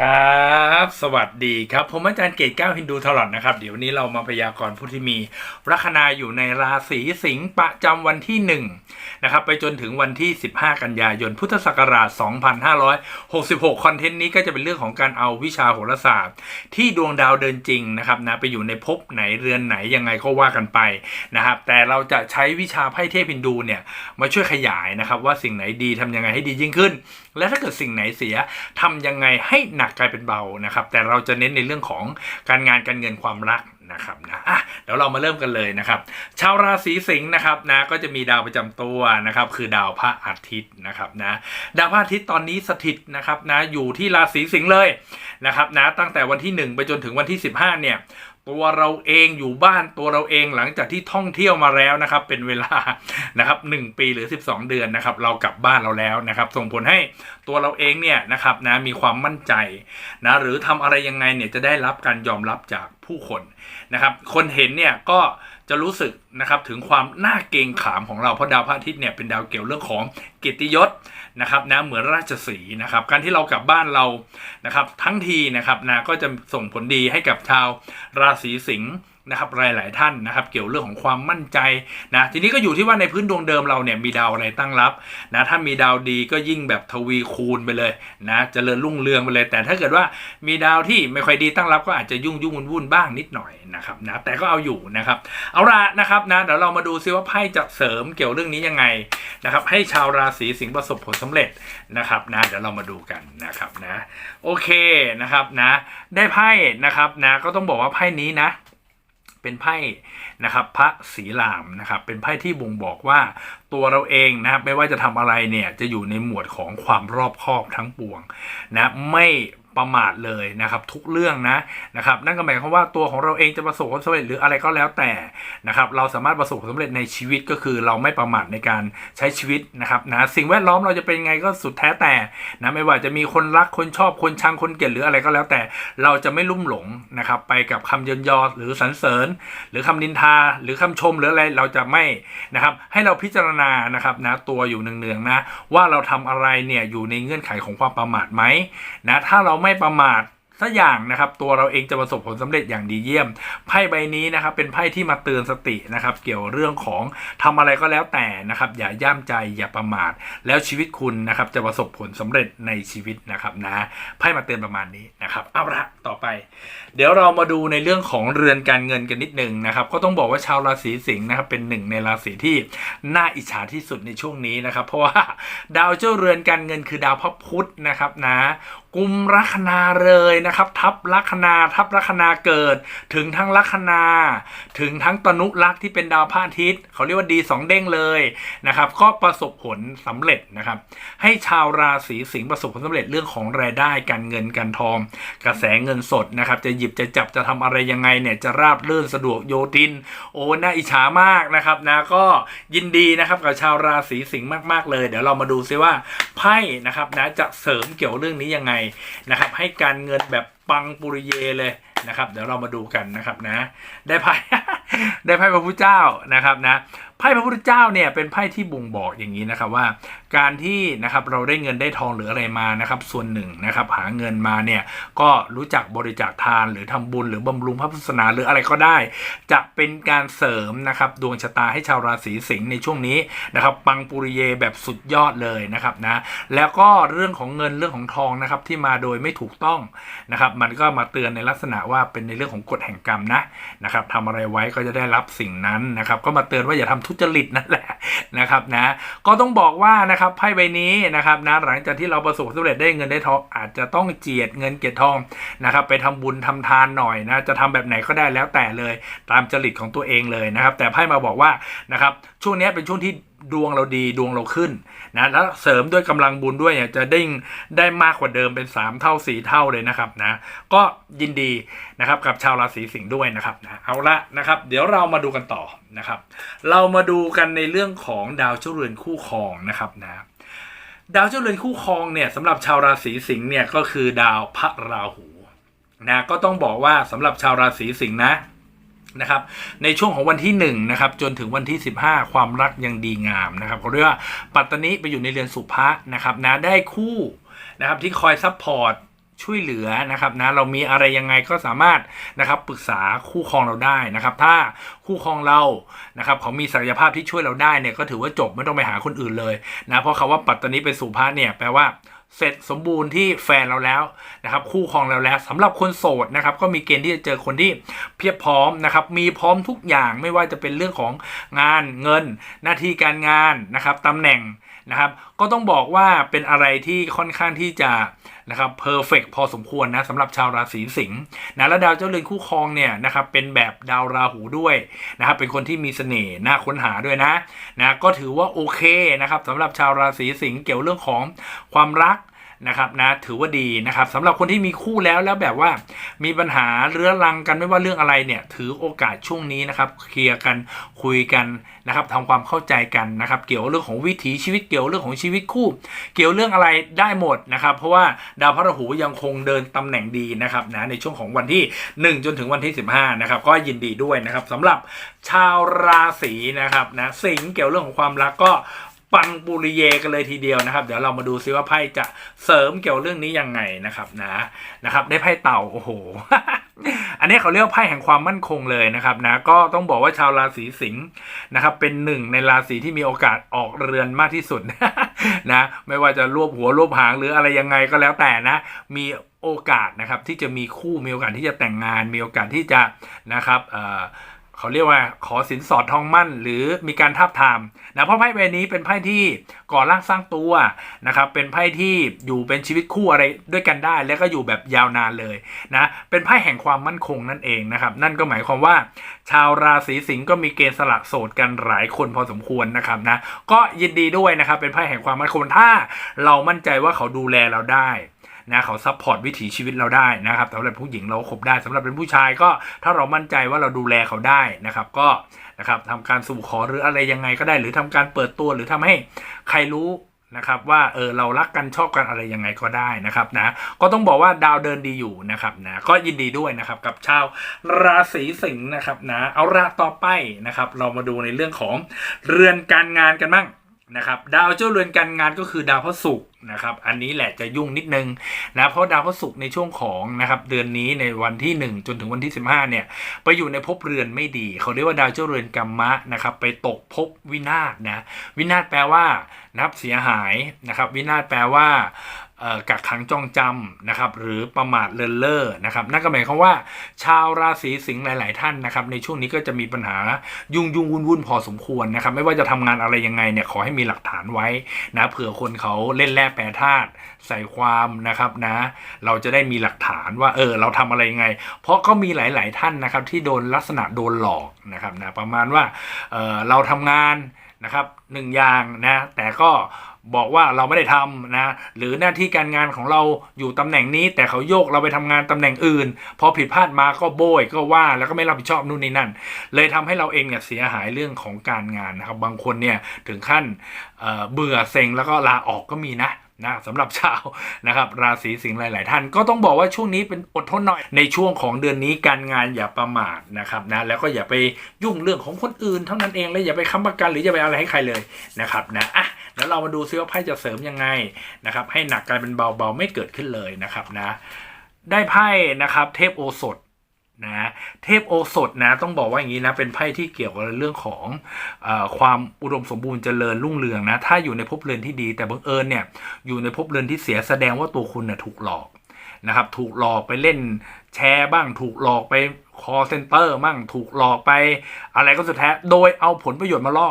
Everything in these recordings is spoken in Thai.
ครับ สวัสดีครับ ผมอาจารย์เกตก้าฮินดูทลอดนะครับ เดี๋ยววันนี้เรามาพยากรณ์ผู้ที่มีลัคนาอยู่ในราศีสิงห์ประจำวันที่ 1 นะครับ ไปจนถึงวันที่ 15 กันยายนพุทธศักราช 2566 คอนเทนต์นี้ก็จะเป็นเรื่องของการเอาวิชาโหราศาสตร์ ที่ดวงดาวเดินจริงนะครับนะไปอยู่ในภพไหนเรือนไหนยังไงก็ว่ากันไปนะครับ แต่เราจะใช้วิชาไพ่เทพฮินดูเนี่ยมาช่วยขยายนะครับว่าสิ่งไหนดีทำยังไงให้ดียิ่งขึ้น และถ้าเกิดสิ่งไหนเสียทำยังไงให้หนักกลายเป็นเบานะครับ แต่เราจะเน้นในเรื่องของการงานการเงินความรักนะครับนะอะเดี๋ยวเรามาเริ่มกันเลยนะครับ ชาวราศีสิงห์นะครับนะก็จะมีดาวประจำตัวนะครับ คือดาวพระอาทิตย์นะครับนะดาวพระอาทิตย์ตอนนี้สถิตนะครับนะอยู่ที่ราศีสิงห์เลยนะครับนะตั้งแต่วันที่ 1 ไปจนถึงวันที่ 15เนี่ย ตัวเราเองอยู่บ้านตัวเราเองหลังจากที่ท่องเที่ยวมาแล้วนะครับ เป็นเวลานะครับ1ปีหรือ 12 เดือนนะครับ เรากลับบ้านเราแล้วนะครับ ส่งผลให้ตัวเราเองเนี่ยนะครับนะมีความมั่นใจนะหรือทำอะไรยังไงเนี่ยจะได้รับการยอมรับจากผู้คน นะครับคนเห็นเนี่ยก็จะรู้สึกนะครับถึงความน่าเกรงขามของเราเพราะดาวพระอาทิตย์เนี่ยเป็นดาวเกี่ยวเรื่องของเกียรติยศนะครับนะเหมือนราชสีนะครับการที่เรากลับบ้านเรานะครับทั้งทีนะครับนะก็จะส่งผลดีให้กับชาวราศีสิงห์ นะครับหลาย ๆ ท่านนะครับ เกี่ยวเรื่องของความมั่นใจนะทีนี้ก็อยู่ที่ว่าในพื้นดวงเดิมเราเนี่ยมีดาวอะไรตั้งรับนะถ้ามีดาวดีก็ยิ่งแบบทวีคูณไปเลยนะเจริญรุ่งเรืองไปเลย แต่ถ้าเกิดว่ามีดาวที่ไม่ค่อยดีตั้งรับก็อาจจะยุ่งยุ่งวุ่นวุ่นบ้างนิดหน่อยนะครับนะแต่ก็เอาอยู่นะครับ เอาละนะครับนะเดี๋ยวเรามาดูซิว่าไพ่จะเสริมเกี่ยวเรื่องนี้ยังไงนะครับให้ชาวราศีสิงห์ประสบผลสำเร็จนะครับนะเดี๋ยวเรามาดูกันนะครับนะโอเคนะครับนะได้ไพ่นะครับนะก็ต้องบอกว่าไพ่นี้นะ เป็นไพ่นะครับพระศรีรามนะครับเป็นไพ่ที่บ่งบอกว่าตัวเราเองนะครับไม่ว่าจะทำอะไรเนี่ยจะอยู่ในหมวดของความรอบคอบทั้งปวงนะไม่ ประมาทเลยนะครับทุกเรื่องนะนะครับนั่นก็หมายความว่าตัวของเราเองจะประสบความสำเร็จหรืออะไรก็แล้วแต่นะครับเราสามารถประสบความสำเร็จในชีวิตก็คือเราไม่ประมาทในการใช้ชีวิตนะครับนะสิ่งแวดล้อมเราจะเป็นไงก็สุดแท้แต่นะไม่ว่าจะมีคนรักคนชอบคนชังคนเกลียดหรืออะไรก็แล้วแต่ เราจะไม่ลุ่มหลงนะครับไปกับคำเยินยอหรือสรรเสริญ หรือคำนินทาหรือคำชมหรืออะไรเราจะไม่นะครับให้เราพิจารณานะครับนะตัวอยู่เนืองๆนะว่าเราทำอะไรเนี่ยอยู่ในเงื่อนไขของความประมาทไหมนะถ้าเราไม่ประมาทสักอย่างนะครับตัวเราเองจะประสบผลสำเร็จอย่างดีเยี่ยมไพ่ใบนี้นะครับเป็นไพ่ที่มาเตือนสตินะครับเกี่ยวเรื่องของทำอะไรก็แล้วแต่นะครับอย่าย่ามใจอย่าประมาท แล้วชีวิตคุณนะครับจะประสบผลสำเร็จในชีวิตนะครับนะไพ่มาเตือนประมาณนี้นะครับเอาละต่อไป เดี๋ยวเรามาดูในเรื่องของเรือนการเงินกันนิดหนึ่งนะครับก็ต้องบอกว่าชาวราศีสิงห์นะครับเป็นหนึ่งในราศีที่น่าอิจฉาที่สุดในช่วงนี้นะครับเพราะว่าดาวเจ้าเรือนการเงินคือดาวพระพุธนะครับนะ กุมลัคนาเลยนะครับ ทับลัคนาทับลัคนาเกิด ถึงทั้งลัคนา ถึงทั้งตนุลักษ์ที่เป็นดาวพระอาทิตย์เขาเรียกว่าดีสองเด้งเลยนะครับ ก็ประสบผลสำเร็จนะครับ ให้ชาวราศีสิงห์ประสบผลสำเร็จเรื่องของรายได้การเงินการทอง กระแสเงินสดนะครับ จะหยิบจะจับจะทำอะไรยังไงเนี่ยจะราบรื่นสะดวกโยทิน โอ้น่าอิจฉามากนะครับนะก็ยินดีนะครับกับชาวราศีสิงห์มาก ๆเลย เดี๋ยวเรามาดูซิว่าไพ่นะครับนะจะเสริมเกี่ยวเรื่องนี้ยังไงนะครับ ให้การเงินแบบปังปุริเยเลยนะครับ เดี๋ยวเรามาดูกันนะครับนะ ได้ไพ่ได้ไพ่พระพุทธเจ้านะครับนะ ไพ่พระพุทธเจ้าเนี่ยเป็นไพ่ที่บ่งบอกอย่างนี้นะครับว่า การที่นะครับเราได้เงินได้ทองหรืออะไรมานะครับ ส่วนหนึ่งนะครับหาเงินมาเนี่ยก็รู้จักบริจาคทานหรือทำบุญหรือบำรุงพระพุทธศาสนาหรืออะไรก็ได้ จะเป็นการเสริมนะครับดวงชะตาให้ชาวราศีสิงห์ในช่วงนี้นะครับปังปุริเยแบบสุดยอดเลยนะครับนะแล้วก็เรื่องของเงินเรื่องของทองนะครับที่มาโดยไม่ถูกต้องนะครับ มันก็มาเตือนในลักษณะว่าเป็นในเรื่องของกฎแห่งกรรมนะนะครับทำอะไรไว้ก็จะได้รับสิ่งนั้นนะครับ ก็มาเตือนว่าอย่าทำทุจริตนั่นแหละนะครับนะก็ต้องบอกว่านะครับไพ่ใบนี้นะครับนะหลังจากที่เราประสบสำเร็จได้เงินได้ทองอาจจะต้องเจียดเงินเกียรติทองนะครับไปทำบุญทำทานหน่อยนะจะทำแบบไหนก็ได้แล้วแต่เลยตามจริตของตัวเองเลยนะครับแต่ไพ่มาบอกว่านะครับช่วงนี้เป็นช่วงที่ ดวงเราดีดวงเราขึ้นนะแล้วเสริมด้วยกำลังบุญด้วยเนี่ยจะได้ได้มากกว่าเดิมเป็น 3 เท่า 4 เท่าเลยนะครับนะก็ยินดีนะครับกับชาวราศีสิงห์ด้วยนะครับนะเอาละนะครับ เดี๋ยวเรามาดูกันต่อนะครับ เรามาดูกันในเรื่องของดาวเจ้าเรือนคู่ครองนะครับนะดาวเจ้าเรือนคู่ครองเนี่ยสำหรับชาวราศีสิงห์เนี่ยก็คือดาวพระราหูนะก็ต้องบอกว่าสำหรับชาวราศีสิงห์นะ นะครับในช่วงของวันที่1นะครับจนถึงวันที่ 15 ความรักยังดีงามนะครับเขาเรียกว่าปัตตานิไปอยู่ในเรือนสุภะนะครับนะได้คู่นะครับที่คอยซัพพอร์ตช่วยเหลือนะครับนะเรามีอะไรยังไงก็สามารถนะครับปรึกษาคู่ครองเราได้นะครับ ถ้าคู่ครองเรานะครับเขามีศักยภาพที่ช่วยเราได้เนี่ยก็ถือว่าจบไม่ต้องไปหาคนอื่นเลยนะเพราะคาว่าปัตตานีเป็นสุภาเนี่ยแปลว่า เสร็จสมบูรณ์ที่แฟนเราแล้วนะครับคู่ครองเราแล้วสำหรับคนโสดนะครับก็มีเกณฑ์ที่จะเจอคนที่เพียบพร้อมนะครับมีพร้อมทุกอย่างไม่ว่าจะเป็นเรื่องของงานเงิน หน้าที่การงานนะครับตำแหน่งนะครับ ก็ต้องบอกว่าเป็นอะไรที่ค่อนข้างที่จะนะครับเพอร์เฟกพอสมควรนะสำหรับชาวราศีสิงห์นะแล้วดาวเจ้าเรือนคู่ครองเนี่ยนะครับเป็นแบบดาวราหูด้วยนะครับเป็นคนที่มีเสน่ห์น่าค้นหาด้วยนะนะก็ถือว่าโอเคนะครับสำหรับชาวราศีสิงห์เกี่ยวเรื่องของความรัก นะครับนะถือว่าดีนะครับสำหรับคนที่มีคู่แล้วแล้วแบบว่า มีปัญหาเรื้อรังกันไม่ว่าเรื่องอะไรเนี่ยถือโอกาสช่วงนี้นะครับเคลียร์กันคุยกันนะครับทำความเข้าใจกันนะครับ เกี่ยวเรื่องของวิถีชีวิตเกี่ยวเรื่องของชีวิตคู่ เกี่ยวเรื่องอะไรได้หมดนะครับเพราะว่าดาวพฤหัสยังคงเดินตำแหน่งดีนะครับนะในช่วงของวันที่ 1 จนถึงวันที่ 15นะครับก็ยินดีด้วยนะครับสำหรับชาวราศีนะครับนะสิงเกี่ยวเรื่องของความรักก็ ปังปุริเยกันเลยทีเดียวนะครับ เดี๋ยวเรามาดูซิว่าไพ่จะเสริมเกี่ยวเรื่องนี้ยังไงนะครับนะนะครับ ได้ไพ่เต่าโอ้โห อันนี้เขาเรียกไพ่แห่งความมั่นคงเลยนะครับนะก็ต้องบอกว่าชาวราศีสิงห์นะครับเป็นหนึ่งในราศีที่มีโอกาสออกเรือนมากที่สุดนะไม่ว่าจะรวบหัวรวบหางหรืออะไรยังไงก็แล้วแต่นะ มีโอกาสนะครับที่จะมีคู่มีโอกาสที่จะแต่งงานมีโอกาสที่จะนะครับเอ่อ เขาเรียกว่าขอสินสอดทองมั่น หรือมีการทับทามนะเพราะไพ่ใบนี้เป็นไพ่ที่ก่อร่างสร้างตัวนะครับเป็นไพ่ที่อยู่เป็นชีวิตคู่อะไรด้วยกันได้ แล้วก็อยู่แบบยาวนานเลยนะเป็นไพ่แห่งความมั่นคงนั่นเองนะครับนั่นก็หมายความว่า ชาวราศีสิงห์ก็มีเกณฑ์สละโสดกันหลายคนพอสมควรนะครับนะก็ยินดีด้วยนะครับเป็นไพ่แห่งความมั่นคงถ้า เรามั่นใจว่าเขาดูแลเราได้ นะเขาซัพพอร์ตวิถีชีวิตเราได้นะครับสำหรับผู้หญิงเราก็คบได้สำหรับเป็นผู้ชายก็ถ้าเรามั่นใจว่าเราดูแลเขาได้นะครับ ก็นะครับทำการสู่ขอหรืออะไรยังไงก็ได้ หรือทำการเปิดตัวหรือทำให้ใครรู้นะครับว่าเออเรารักกันชอบกันอะไรยังไงก็ได้นะครับนะก็ต้องบอกว่าดาวเดินดีอยู่นะครับนะก็ยินดีด้วยนะครับกับชาวราศีสิงห์นะครับนะเอาละต่อไปนะครับ เรามาดูในเรื่องของเรือนการงานกันบ้างนะครับ ดาวเจ้าเรือนการงานก็คือดาวพระศุกร์ นะครับอันนี้แหละจะยุ่งนิดนึงนะเพราะดาวพระศุกร์ในช่วงของนะครับเดือนนี้ในวันที่ 1 จนถึงวันที่ 15เนี่ยไปอยู่ในภพเรือนไม่ดี เขาเรียกว่าดาวเจ้าเรือนกัมมะนะครับไปตกภพวินาศนะวินาศแปลว่านับเสียหายนะครับวินาศแปลว่า กักขังจองจำนะครับหรือประมาทเลินเล่อนะครับนั่นก็หมายความว่าชาวราศีสิงห์หลาย ๆ ท่านนะครับในช่วงนี้ก็จะมีปัญหายุ่งยุ่งวุ่นวุ่นๆพอสมควรนะครับไม่ว่าจะทำงานอะไรยังไงเนี่ยขอให้มีหลักฐานไว้นะเผื่อคนเขาเล่นแร่แปรธาตุใส่ความนะครับนะเราจะได้มีหลักฐานว่าเออเราทำอะไรยังไง เพราะก็มีหลาย ๆ ท่านนะครับที่โดนลักษณะโดนหลอกนะครับนะประมาณว่าเออเราทำงานนะครับหนึ่งอย่างนะแต่ก็ บอกว่าเราไม่ได้ทำนะหรือหน้าที่การงานของเราอยู่ตำแหน่งนี้ แต่เขาโยกเราไปทำงานตำแหน่งอื่น พอผิดพลาดมาก็โบยก็ว่าแล้วก็ไม่รับผิดชอบนู่นนี่นั่น เลยทำให้เราเองเนี่ยเสียหายเรื่องของการงานนะครับบางคนเนี่ยถึงขั้นเเบื่อเซ็งแล้วก็ลาออกก็มีนะนะสำหรับชาวนะครับราศีสิงห์หลาย ๆ ท่านก็ต้องบอกว่าช่วงนี้เป็นอดทนหน่อยในช่วงของเดือนนี้การงานอย่าประมาทนะครับนะแล้วก็อย่าไปยุ่งเรื่องของคนอื่น เท่านั้นเองและอย่าไปค้ำประกันหรืออย่าไปอะไรให้ใครเลยนะครับนะอะ แล้วเรามาดูซิว่าไพ่จะเสริมยังไงนะครับ ให้หนักกลายเป็นเบาๆไม่เกิดขึ้นเลยนะครับนะ ได้ไพ่นะครับ เทพโอสถนะเทพโอสถนะต้องบอกว่าอย่างนี้นะเป็นไพ่ที่เกี่ยวกับเรื่องของอความอุดมสมบูรณ์เจริญรุ่งเรืองนะถ้าอยู่ในภพเรือนที่ดี แต่บังเอิญเนี่ยอยู่ในภพเรือนที่เสียแสดงว่าตัวคุณเนี่ยถูกหลอกนะครับถูกหลอกไปเล่นแชร์บ้างถูกหลอกไปคอเซ็นเตอร์บ้างถูกหลอกไปอะไรก็สุดแท้โดยเอาผลประโยชน์มาล่อ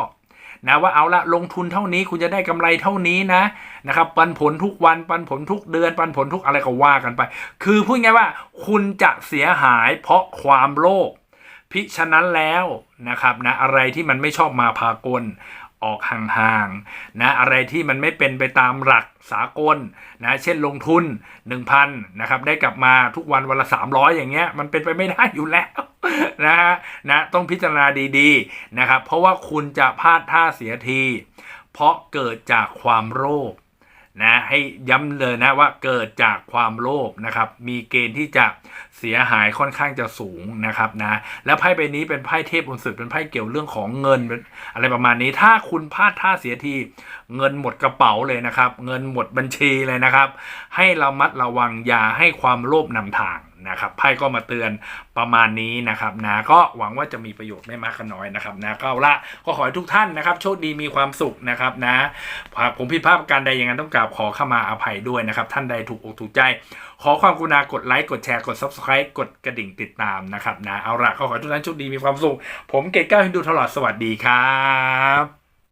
นะว่าเอาละลงทุนเท่านี้คุณจะได้กำไรเท่านี้นะนะครับปันผลทุกวันปันผลทุกเดือน ปันผลทุกอะไรก็ว่ากันไป คือพูดง่ายว่าคุณจะเสียหายเพราะความโลภพิฉะนั้นแล้วนะครับนะอะไรที่มันไม่ชอบมาพากล ออกห่างๆนะอะไรที่มันไม่เป็นไปตามหลักสากลนะเช่นลงทุน 1,000นะครับได้กลับมาทุกวันวันละ 300 อย่างเงี้ยมันเป็นไปไม่ได้อยู่แล้วนะฮะนะต้องพิจารณาดีๆนะครับเพราะว่าคุณจะพลาดท่าเสียที เพราะเกิดจากความโลภ นะให้ย้ำเลยนะว่าเกิดจากความโลภนะครับ มีเกณฑ์ที่จะเสียหายค่อนข้างจะสูงนะครับนะแล้วไพ่ใบนี้เป็นไพ่เทพบุญสุดเป็นไพ่เกี่ยวเรื่องของเงินเป็นอะไรประมาณนี้ถ้าคุณพลาดท่าเสียทีเงินหมดกระเป๋าเลยนะครับ เงินหมดบัญชีเลยนะครับ ให้เรามัดระวังอย่าให้ความโลภนำทาง นะครับไพ่ก็มาเตือนประมาณนี้นะครับนะก็หวังว่าจะมีประโยชน์ไม่มากก็น้อยนะครับนะก็เอาละก็ขอให้ทุกท่านนะครับ โชคดีมีความสุขนะครับนะหากผมผิดพลาดการใดอย่างนั้นต้องกราบขอเข้ามาอภัยด้วยนะครับ ท่านใดถูกอกถูกใจ ขอความกรุณากดไลค์กดแชร์กด subscribe กดกระดิ่งติดตามนะครับนะเอาละก็ขอให้ทุกท่านโชคดีมีความสุข ผมเกตก้าวฮินดูตลอดสวัสดีครับ